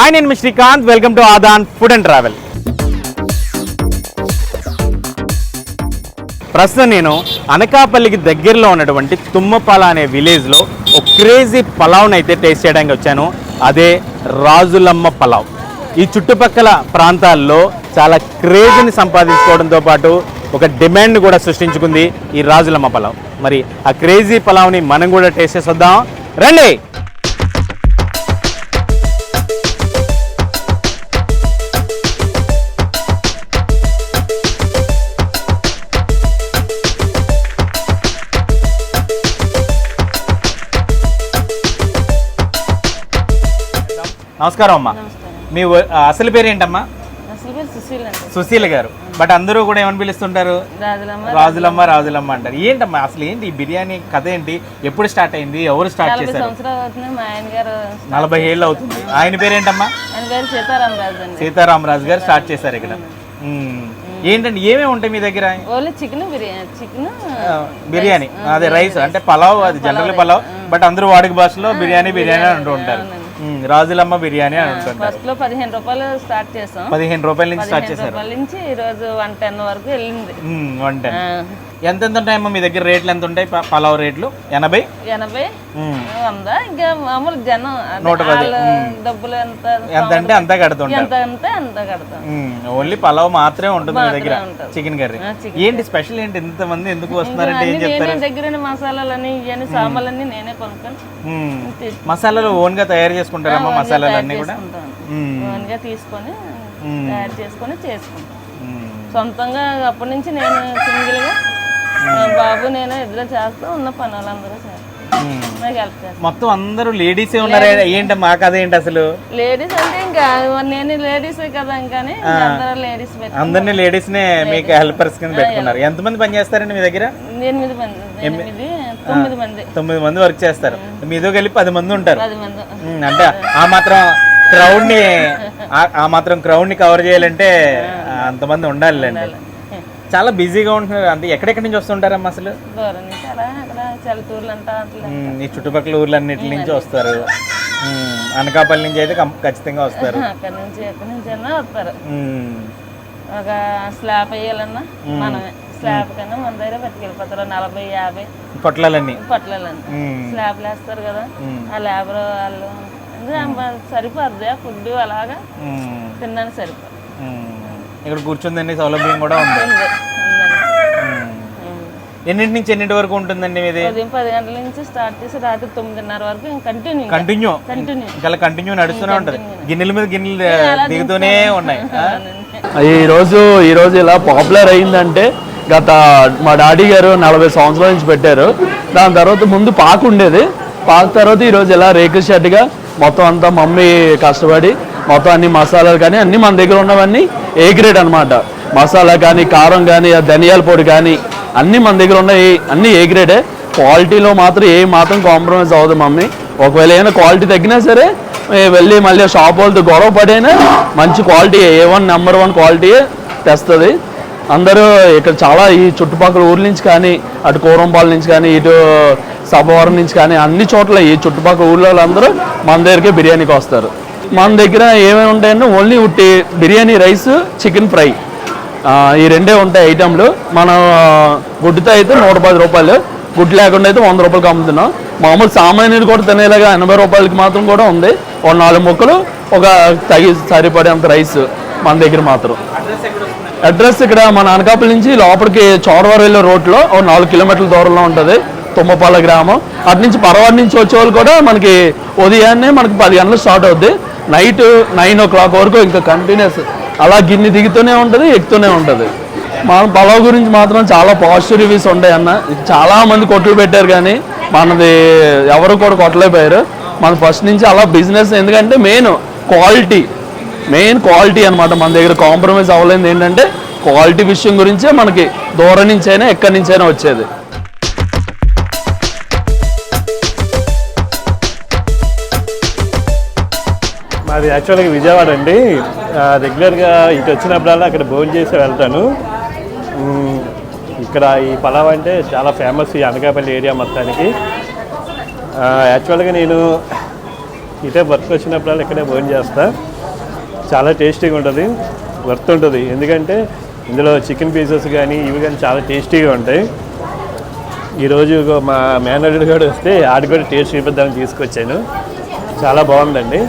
Hi నేను Srikanth. Welcome to Aadan food and travel ప్రస్తుతం నేను అనకాపల్లికి దగ్గరలో ఉన్నటువంటి తుమ్మపాల అనే విలేజ్లో ఒక క్రేజీ పలావ్ని అయితే టేస్ట్ చేయడానికి వచ్చాను. అదే రాజులమ్మ పలావ్. ఈ చుట్టుపక్కల ప్రాంతాల్లో చాలా క్రేజీని సంపాదించుకోవడంతో పాటు ఒక డిమాండ్ కూడా సృష్టించుకుంది ఈ రాజులమ్మ పలావ్. మరి ఆ క్రేజీ పలావ్ని మనం కూడా టేస్ట్ చేసి వద్దాం. రండి! నమస్కారం అమ్మా. మీ అసలు పేరు ఏంటమ్మా సుశీల్ గారు. బట్ అందరూ కూడా ఏమని పిలుస్తుంటారు? రాజులమ్మ రాజులమ్మ. అంటారు. ఏంటమ్మా అసలు ఏంటి ఈ బిర్యానీ కథ ఏంటి? ఎప్పుడు స్టార్ట్ అయింది? ఎవరు స్టార్ట్ చేశారు? నలభై ఏళ్ళు అవుతుంది. ఆయన పేరు సీతారాం రాజు అండి. సీతారామరాజు గారు స్టార్ట్ చేశారు ఇక్కడ. ఏంటండి ఏమేమి ఉంటాయి మీ దగ్గర? Chicken biryani chicken biryani. అదే రైస్. అంటే పలావ్ అది జనరల్ పలావ్ బట్ అందరూ వాడుక భాషలో బిర్యానీ బిర్యానీ అంటూ ఉంటారు. రాజులమ్మ బిర్యానీ అని అంటుంటారు. ఫస్ట్లో పదిహేను రూపాయలు స్టార్ట్ చేసాం. పదిహేను రూపాయల నుంచి స్టార్ట్ చేశారు. రూపాయల నుంచి ఈ రోజు వన్ టెన్ వరకు వెళ్ళింది. One ten. ఎంత ఎంత ఉంటాయమ్మా మీ దగ్గర రేట్లు ఎంత ఉంటాయి? ప- పలావ్ రేట్లు? ఎనభై? ఎనభై. వంద. ఇంకా మామూలు జనం అదే నూట పది. వాళ్ళ డబ్బులు ఎంత ఎంత అంటే అంతా కడుతుంటారు. ఎంత అంటే అంత కడతాం మ్మ్. ఓన్లీ పలావ్ మాత్రమే ఉంటుంది మీ దగ్గర ఉంటుంది. Chicken curry. ఆ, ఏంటి స్పెషల్ ఏంటి? ఇంత మంది ఎందుకు వస్తున్నారంటే ఏం అన్ని చెప్తారు? నేనే దగ్గర మసాలాలని ఇవన్నీ సామాన్లన్నీ నేనే కొనుక్కొని మ్మ్. తెచ్చి- మసాలాలు ఓన్గా తయారు చేసుకుంటారమ్మా మసాలాలు అన్ని కూడా? చేసుకుంటాను. మ్మ్. ఓన్గా తీసుకొని. తయారు చేసుకొని చేసుకుంటాం మ్మ్. సొంతంగా అప్పటి నుంచి నేను సింగిల్గా బాబు నేను ఇద్దరు చేస్తూ ఉన్న పని వాళ్ళందరూ చేస్తాం. మ్మ్. నాకు హెల్ప్ చేస్తాను మొత్తం అందరూ లేడీసే ఉన్నారా ఏంటి మా కథ ఏంటి అసలు? లేడీస్ అంటే ఇంకా నేను లేడీస్ కదా కానీ అందరూ లేడీస్ అందరినీ లేడీస్ నే మీకు హెల్పర్స్ కింద పెట్టుకున్నారు. ఎంతమంది పని చేస్తారండి మీ దగ్గర? ఎనిమిది మంది ఎనిమిది తొమ్మిది మంది. తొమ్మిది మంది వర్క్ చేస్తారు. మీతో కలిపి పది మంది ఉంటారు. మంది. అంటే ఆ మాత్రం క్రౌడ్ని ఆ- మాత్రం క్రౌడ్ని కవర్ చేయాలంటే అంతమంది ఉండాలండి చాలా బిజీగా ఉంటున్నారు. అంటే ఎక్కడెక్కడి నుంచి వస్తుంటారమ్మా అసలు? దూరం నుంచి అలా అక్కడ చల్లతూర్లు అంటా అట్లా ఈ చుట్టుపక్కల ఊర్లన్నిటి నుంచి వస్తారు. అనకాపల్లి నుంచి అయితే ఖచ్చితంగా వస్తారు. అక్కడి నుంచి ఎక్కడి నుంచి అయినా వస్తారు ఒక స్లాబ్ వేయాలన్నా మనమే. స్లాబ్ కన్నా మన దగ్గర పట్టుకెళ్ళిపోతారు. నలభై యాభై పొట్లాలన్నీ. పొట్లాలన్నీ. స్లాబ్లు వేస్తారు కదా. ఆ లేబర్ వాళ్ళు. సరిపోద్ది. ఫుడ్ అలాగా తిన్నాను సరిపోదు. ఇక్కడ కూర్చుందండి సౌలభ్యం కూడా ఉంది. ఎన్నింటి నుంచి ఎన్నింటి వరకు ఉంటుందండి మీది? ఉదయం పది గంటల నుంచి స్టార్ట్ చేసి రాత్రి తొమ్మిదిన్నర వరకు కంటిన్యూ కంటిన్యూ కంటిన్యూ ఇంకా కంటిన్యూ నడుస్తూనే ఉంటది. గిన్నెల మీద గిన్నెలు దిగుతూనే ఉన్నాయి? ఈ రోజు ఈ రోజు ఇలా పాపులర్ అయిందంటే గత మా డాడీ గారు నలభై సంవత్సరాల నుంచి పెట్టారు. దాని తర్వాత ముందు పాకు ఉండేది. పాకు తర్వాత ఈ రోజు ఇలా రేకుల షెడ్గా మొత్తం అంతా మమ్మీ కష్టపడి మొత్తం అన్ని మసాలాలు కానీ అన్నీ మన దగ్గర ఉన్నవన్నీ ఏ గ్రేడ్ అనమాట మసాలా కానీ కారం కానీ ఆ ధనియాల పొడి కానీ అన్నీ మన దగ్గర ఉన్నాయి. అన్నీ ఏ. గ్రేడే క్వాలిటీలో మాత్రం ఏ మాత్రం కాంప్రమైజ్ అవ్వదు మమ్మీ. ఒకవేళ ఏమైనా క్వాలిటీ తగ్గినా సరే వెళ్ళి మళ్ళీ షాప్ వాళ్ళతో గొడవ పడైనా మంచి క్వాలిటీ ఏ. వన్ నెంబర్ వన్ క్వాలిటీ తెస్తుంది. అందరూ ఇక్కడ చాలా ఈ చుట్టుపక్కల ఊర్ల నుంచి కానీ అటు కోరంపాల నుంచి కానీ ఇటు సభవరం నుంచి కానీ అన్ని చోట్ల ఈ చుట్టుపక్కల ఊర్లో వాళ్ళందరూ మన దగ్గరికి బిర్యానీకి వస్తారు. మన దగ్గర ఏమేమి ఉంటాయంటే ఓన్లీ ఉట్టి బిర్యానీ రైస్ చికెన్ ఫ్రై. ఈ రెండే ఉంటాయి ఐటెంలు. మనం గుడ్డుతో అయితే నూట పది రూపాయలు. గుడ్డు లేకుండా అయితే వంద రూపాయలకి అమ్ముతున్నాం. మామూలు సామాన్యులు కూడా తినేలాగా ఎనభై రూపాయలకి మాత్రం కూడా ఉంది. ఒక నాలుగు ముక్కలు ఒక తగి సరిపడేంత రైస్ మన దగ్గర మాత్రం. అడ్రస్ ఇక్కడ మన అనకాపల్లి నుంచి లోపలికి చోడవరం వెళ్ళే రోడ్లో ఒక నాలుగు కిలోమీటర్ల దూరంలో ఉంటుంది. తుమ్మపాల గ్రామం. అటు నుంచి పరవాడి నుంచి వచ్చే వాళ్ళు కూడా మనకి ఉదయాన్నే మనకి పది గంటలు స్టార్ట్ అవుద్ది. నైట్ నైన్ ఓ క్లాక్ వరకు ఇంకా కంటిన్యూస్ అలా గిన్నె దిగుతూనే ఉంటుంది ఎక్కుతూనే ఉంటుంది. మన పలావ్ గురించి మాత్రం చాలా పాజిటివ్ రివ్యూస్ ఉంటాయి అన్న. చాలా మంది కొట్లు పెట్టారు కానీ మనది ఎవరు కూడా కొట్టలేకపోయారు. మన ఫస్ట్ నుంచి అలా బిజినెస్ ఎందుకంటే మెయిన్ క్వాలిటీ మెయిన్ క్వాలిటీ అన్నమాట మన దగ్గర కాంప్రమైజ్ అవ్వలేదు ఏంటంటే క్వాలిటీ విషయం గురించే మనకి దూరం నుంచి అయినా ఎక్కడి నుంచైనా వచ్చేది. మాది యాక్చువల్గా విజయవాడ అండి. రెగ్యులర్గా ఇటు వచ్చినప్పుడల్లా అక్కడ భోజనం చేసి వెళ్తాను. ఇక్కడ ఈ పలావ్ అంటే చాలా ఫేమస్ ఈ అనకాపల్లి ఏరియా మొత్తానికి. యాక్చువల్గా నేను ఇటే వర్క్ వచ్చినప్పుడల్లా ఇక్కడే భోజనం చేస్తా. చాలా టేస్టీగా ఉంటుంది. వర్త్ ఉంటుంది. ఎందుకంటే ఇందులో చికెన్ పీసెస్ కానీ ఇవి కానీ చాలా టేస్టీగా ఉంటాయి. ఈరోజు మా మేనేజర్ కూడా వస్తే ఆడ కూడా టేస్ట్ చూపిద్దామని తీసుకొచ్చాను. చాలా బాగుందండి.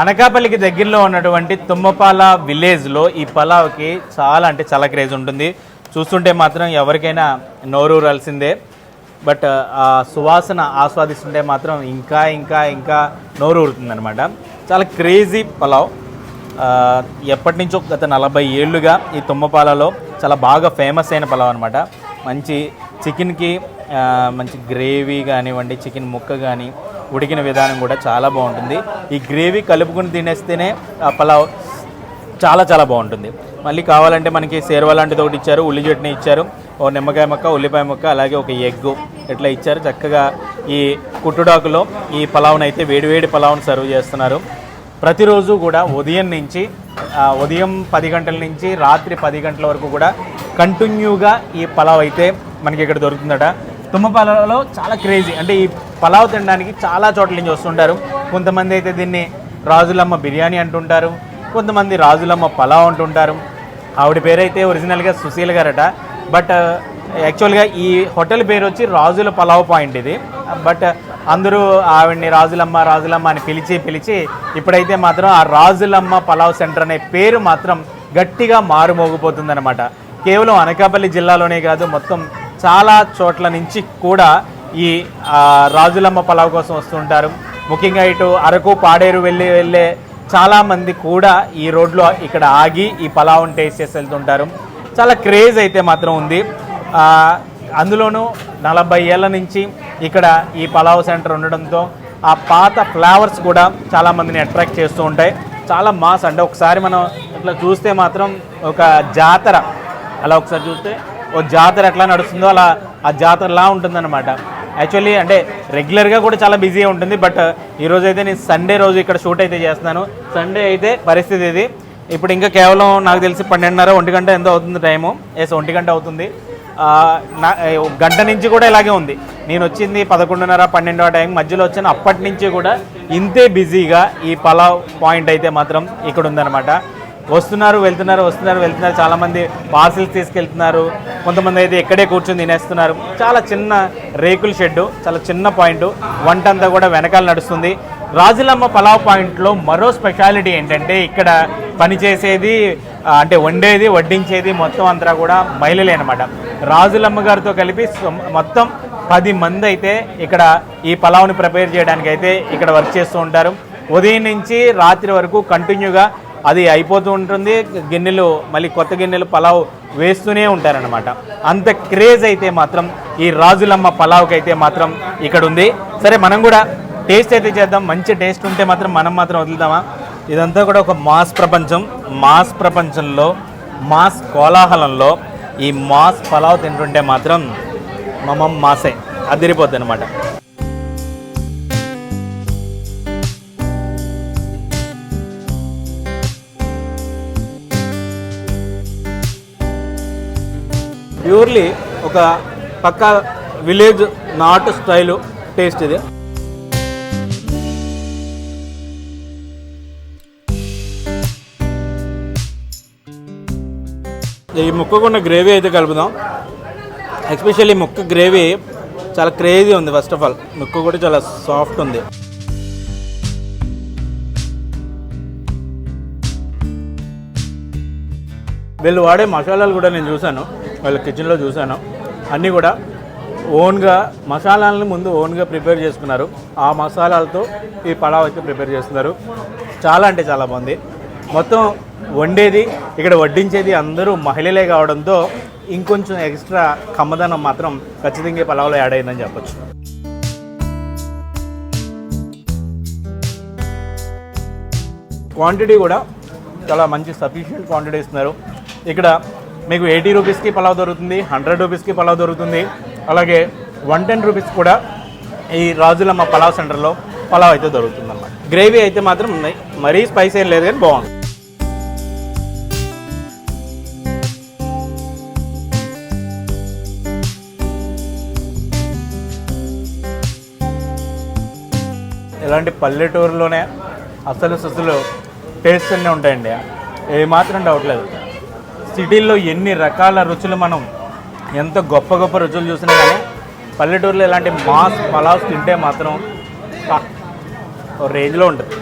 అనకాపల్లికి దగ్గరలో ఉన్నటువంటి తుమ్మపాల విలేజ్లో ఈ పలావ్కి చాలా అంటే చాలా క్రేజ్ ఉంటుంది. చూస్తుంటే మాత్రం ఎవరికైనా నోరూరాల్సిందే బట్ uh, ఆ సువాసన ఆస్వాదిస్తుంటే మాత్రం ఇంకా ఇంకా ఇంకా నోరు ఊరుతుందనమాట చాలా క్రేజీ పలావ్. ఎప్పటి నుంచో గత నలభై ఏళ్ళుగా ఈ తుమ్మపాలలో చాలా బాగా ఫేమస్ అయిన పలావ్ అనమాట మంచి చికెన్కి మంచి గ్రేవీ కానివ్వండి చికెన్ ముక్క కానీ ఉడికిన విధానం కూడా చాలా బాగుంటుంది. ఈ గ్రేవీ కలుపుకుని తినేస్తేనే ఆ పలావ్ చాలా చాలా బాగుంటుంది. మళ్ళీ కావాలంటే మనకి సేర్వా లాంటిది ఒకటి ఇచ్చారు ఉల్లి చట్నీ ఇచ్చారు ఓ నిమ్మకాయ ముక్క ఉల్లిపాయ ముక్క అలాగే ఒక ఎగ్గు ఇట్లా ఇచ్చారు చక్కగా ఈ కుట్టుడాకులో ఈ పలావ్ని అయితే వేడివేడి పలావ్ని సర్వ్ చేస్తున్నారు. ప్రతిరోజు కూడా ఉదయం నుంచి ఉదయం పది గంటల నుంచి రాత్రి పది గంటల వరకు కూడా కంటిన్యూగా ఈ పలావ్ అయితే మనకి ఇక్కడ దొరుకుతుందట. తుమ్మపాలలో చాలా క్రేజీ అంటే ఈ పలావ్ తినడానికి చాలా చోట్ల నుంచి వస్తుంటారు. కొంతమంది అయితే దీన్ని రాజులమ్మ బిర్యానీ అంటుంటారు. కొంతమంది రాజులమ్మ పలావ్ అంటుంటారు. ఆవిడ పేరైతే ఒరిజినల్గా సుశీల్ గారట. బట్ యాక్చువల్గా ఈ హోటల్ పేరు వచ్చి రాజుల పలావ్ పాయింట్ ఇది. బట్ అందరూ ఆవిడ్ని రాజులమ్మ రాజులమ్మ అని పిలిచి పిలిచి ఇప్పుడైతే మాత్రం ఆ రాజులమ్మ పలావ్ సెంటర్ అనే పేరు మాత్రం గట్టిగా మారుమోగిపోతుందన్నమాట. కేవలం అనకాపల్లి జిల్లాలోనే కాదు మొత్తం చాలా చోట్ల నుంచి కూడా ఈ రాజులమ్మ పలావ్ కోసం వస్తుంటారు. ముఖ్యంగా ఇటు అరకు పాడేరు వెళ్ళి వెళ్ళే చాలామంది కూడా ఈ రోడ్లో ఇక్కడ ఆగి ఈ పలావ్ని టేస్ట్ చేసి వెళ్తుంటారు. చాలా క్రేజ్ అయితే మాత్రం ఉంది. అందులోనూ నలభై ఏళ్ళ నుంచి ఇక్కడ ఈ పలావ్ సెంటర్ ఉండడంతో ఆ పాత ఫ్లేవర్స్ కూడా చాలామందిని అట్రాక్ట్ చేస్తూ ఉంటాయి. చాలా మాస్ అంటే ఒకసారి మనం ఇట్లా చూస్తే మాత్రం ఒక జాతర. అలా ఒకసారి చూస్తే ఓ జాతర ఎట్లా నడుస్తుందో అలా ఆ జాతరలా ఉంటుందన్నమాట. యాక్చువల్లీ అంటే రెగ్యులర్గా కూడా చాలా బిజీ ఉంటుంది బట్ uh, ఈరోజు అయితే నేను సండే రోజు ఇక్కడ షూట్ అయితే చేస్తున్నాను. సండే అయితే పరిస్థితి ఇది. ఇప్పుడు ఇంకా కేవలం నాకు తెలిసి పన్నెండున్నర ఒంటి గంట ఎంతో అవుతుంది టైము ఎస్ ఒంటి గంట అవుతుంది. నా గంట నుంచి కూడా ఇలాగే ఉంది. నేను వచ్చింది పదకొండున్నర పన్నెండవ టైం మధ్యలో వచ్చాను అప్పటి నుంచి కూడా ఇంతే బిజీగా ఈ పలావ్ పాయింట్ అయితే మాత్రం ఇక్కడ ఉందన్నమాట. వస్తున్నారు వెళ్తున్నారు వస్తున్నారు వెళ్తున్నారు. చాలామంది పార్సిల్స్ తీసుకెళ్తున్నారు. కొంతమంది అయితే ఇక్కడే కూర్చొని తినేస్తున్నారు. చాలా చిన్న రేకుల షెడ్డు చాలా చిన్న పాయింట్. వంట అంతా కూడా వెనకాల నడుస్తుంది. రాజులమ్మ పలావ్ పాయింట్లో మరో స్పెషాలిటీ ఏంటంటే ఇక్కడ పనిచేసేది అంటే వండేది వడ్డించేది మొత్తం అంతా కూడా మహిళలే అనమాట రాజులమ్మ గారితో కలిపి సొమ్- మొత్తం పది మంది అయితే ఇక్కడ ఈ పలావ్ని ప్రిపేర్ చేయడానికి అయితే ఇక్కడ వర్క్ చేస్తూ ఉంటారు. ఉదయం నుంచి రాత్రి వరకు కంటిన్యూగా అది అయిపోతూ ఉంటుంది. గిన్నెలు మళ్ళీ కొత్త గిన్నెలు పలావ్ వేస్తూనే ఉంటారనమాట అంత క్రేజ్ అయితే మాత్రం ఈ రాజులమ్మ పలావ్కి అయితే మాత్రం ఇక్కడ ఉంది సరే మనం కూడా టేస్ట్ అయితే చేద్దాం. మంచి టేస్ట్ ఉంటే మాత్రం మనం మాత్రం వదులుదామా? ఇదంతా కూడా ఒక మాస్ ప్రపంచం. మాస్ ప్రపంచంలో మాస్ కోలాహలంలో ఈ మాస్ పలావ్ తింటుంటే మాత్రం మమం మాసే. అదిరిపోద్ది అనమాట ప్యూర్లీ ఒక పక్క విలేజ్ నాట్ స్టైలు టేస్ట్ ఇది. ఈ ముక్కకున్న గ్రేవీ అయితే కలుపుదాం. ఎస్పెషల్లీ ముక్క గ్రేవీ చాలా క్రేజీ ఉంది ఫస్ట్ ఆఫ్ ఆల్ ముక్క కూడా చాలా సాఫ్ట్ ఉంది. వీళ్ళు వాడే మసాలాలు కూడా నేను చూశాను. వాళ్ళ కిచెన్లో చూశాను. అన్నీ కూడా ఓన్గా మసాలాలను ముందు ఓన్గా ప్రిపేర్ చేసుకున్నారు. ఆ మసాలాలతో ఈ పలావ్ అయితే ప్రిపేర్ చేస్తున్నారు. చాలా అంటే చాలా బాగుంది. మొత్తం వండేది ఇక్కడ వడ్డించేది అందరూ మహిళలే కావడంతో ఇంకొంచెం ఎక్స్ట్రా కమ్మదనం మాత్రం ఖచ్చితంగా ఈ పలావ్లో యాడ్ అయిందని చెప్పొచ్చు. క్వాంటిటీ కూడా చాలా మంచి సఫిషియంట్ క్వాంటిటీ ఇస్తున్నారు. ఇక్కడ మీకు ఎయిటీ రూపీస్కి పలావ్ దొరుకుతుంది హండ్రెడ్ రూపీస్కి పలావ్ దొరుకుతుంది. అలాగే వన్ టెన్ రూపీస్ కూడా ఈ రాజులమ్మ పలావ్ సెంటర్లో పలావ్ అయితే దొరుకుతుంది అన్నమాట గ్రేవీ అయితే మాత్రం ఉన్నాయి మరీ స్పైస్ ఏం లేదు కానీ బాగుంది. ఇలాంటి పల్లెటూరులోనే అసలు సుసలు టేస్ట్ అన్నీ ఉంటాయండి. ఏమాత్రం డౌట్ లేదు. సిటీల్లో ఎన్ని రకాల రుచులు మనం ఎంత గొప్ప గొప్ప రుచులు చూసినా కానీ పల్లెటూరులో ఇలాంటి మాస్ పలావ్స్ తింటే మాత్రం రేంజ్లో ఉంటుంది.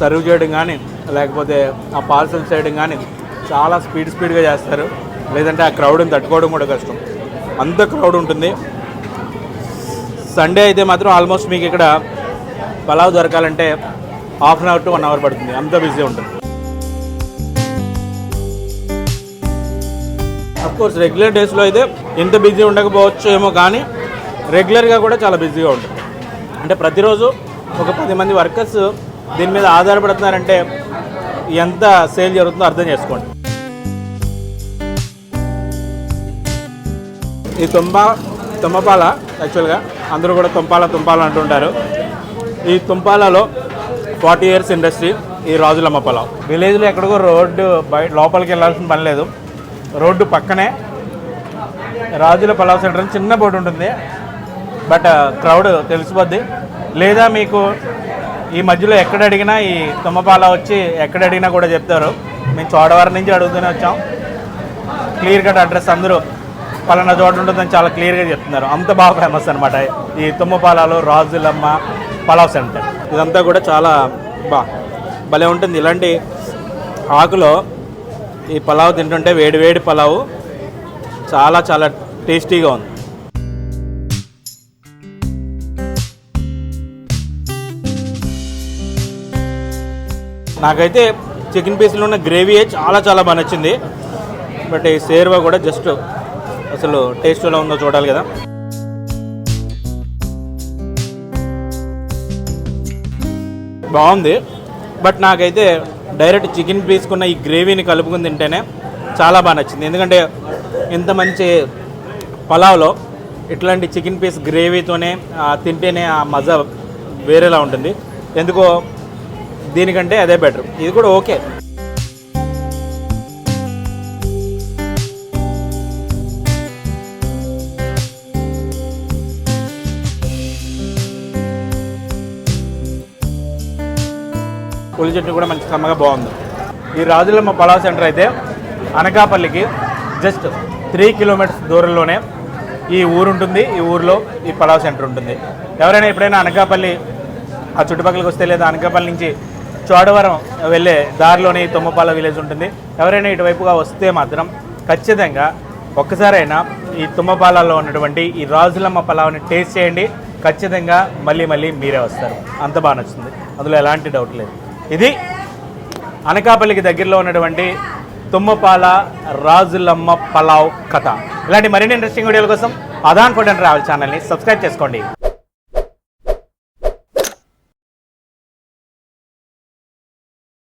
సర్వ్ చేయడం కానీ లేకపోతే ఆ పార్సల్ చేయడం కానీ చాలా స్పీడ్ స్పీడ్గా చేస్తారు. లేదంటే ఆ క్రౌడ్ని తట్టుకోవడం కూడా కష్టం. అంత క్రౌడ్ ఉంటుంది. సండే అయితే మాత్రం ఆల్మోస్ట్ మీకు ఇక్కడ పలావ్ దొరకాలంటే half an hour to one hour పడుతుంది. అంత బిజీ ఉంటుంది. కోర్స్ రెగ్యులర్ డేస్లో అయితే ఎంత బిజీ ఉండకపోవచ్చు ఏమో కానీ రెగ్యులర్గా కూడా చాలా బిజీగా ఉంటుంది. అంటే ప్రతిరోజు ఒక పది మంది వర్కర్స్ దీని మీద ఆధారపడుతున్నారంటే ఎంత సేల్ జరుగుతుందో అర్థం చేసుకోండి. ఈ తుంబ తుమ్మపాల యాక్చువల్గా అందరూ కూడా తుంపాల తుంపాల అంటుంటారు. ఈ తుంపాలలో ఫార్టీ ఇయర్స్ ఇండస్ట్రీ ఈ రాజులమ్మ పొలం విలేజ్లో ఎక్కడికో రోడ్డు బయట లోపలికి వెళ్ళాల్సిన పని లేదు. రోడ్డు పక్కనే రాజుల పలావ్ సెంటర్ అని చిన్న బోర్డు ఉంటుంది. బట్ క్రౌడ్ తెలిసిపోద్ది. లేదా మీకు ఈ మధ్యలో ఎక్కడ అడిగినా ఈ తుమ్మపాల వచ్చి ఎక్కడ అడిగినా కూడా చెప్తారు. మేము చోడవరం నుంచి అడుగుతూనే వచ్చాం. క్లియర్ కట్ అడ్రస్ అందరూ పలానా చోట ఉంటుందని చాలా క్లియర్గా చెప్తున్నారు. అంత బాగా ఫేమస్ అనమాట ఈ తుమ్మపాలలో రాజులమ్మ పలావ్ సెంటర్. ఇదంతా కూడా చాలా బా భలే ఉంటుంది. ఇలాంటి ఆకులో ఈ పలావ్ తింటుంటే వేడి వేడి పలావ్ చాలా చాలా టేస్టీగా ఉంది. నాకైతే చికెన్ పీస్లో ఉన్న గ్రేవీ చాలా చాలా బాగా నచ్చింది. బట్ ఈ సేర్వా కూడా జస్ట్ అసలు టేస్ట్ ఎలా ఉందో చూడాలి కదా. బాగుంది. బట్ నాకైతే డైరెక్ట్ చికెన్ పీసుకున్న ఈ గ్రేవీని కలుపుకుని తింటేనే చాలా బాగా నచ్చింది. ఎందుకంటే ఇంత మంచి పలావ్లో ఇట్లాంటి చికెన్ పీస్ గ్రేవీతోనే తింటేనే ఆ మజా వేరేలా ఉంటుంది. ఎందుకో దీనికంటే అదే బెటర్. ఇది కూడా ఓకే. పులి చట్నీ కూడా మంచి కమ్మగా బాగుంది. ఈ రాజులమ్మ పలావ్ సెంటర్ అయితే అనకాపల్లికి జస్ట్ త్రీ కిలోమీటర్స్ దూరంలోనే ఈ ఊరు ఉంటుంది. ఈ ఊరిలో ఈ పలావ్ సెంటర్ ఉంటుంది. ఎవరైనా ఎప్పుడైనా అనకాపల్లి ఆ చుట్టుపక్కలకి వస్తే లేదా అనకాపల్లి నుంచి చోడవరం వెళ్ళే దారిలోనే ఈ తుమ్మపాల విలేజ్ ఉంటుంది. ఎవరైనా ఇటువైపుగా వస్తే మాత్రం ఖచ్చితంగా ఒక్కసారైనా ఈ తుమ్మపాలలో ఉన్నటువంటి ఈ రాజులమ్మ పలావ్ని టేస్ట్ చేయండి. ఖచ్చితంగా మళ్ళీ మళ్ళీ మీరే వస్తారు. అంత బాగా నచ్చుతుంది. అందులో ఎలాంటి డౌట్ లేదు. ఇది అనకాపల్లికి దగ్గరలో ఉన్నటువంటి తుమ్మపాల రాజులమ్మ పలావ్ కథ. ఇలాంటి మరిన్ని ఇంట్రెస్టింగ్ వీడియోల కోసం అదాన్ ఫుడ్ అండ్ ట్రావెల్ ఛానల్ని సబ్స్క్రైబ్ చేసుకోండి.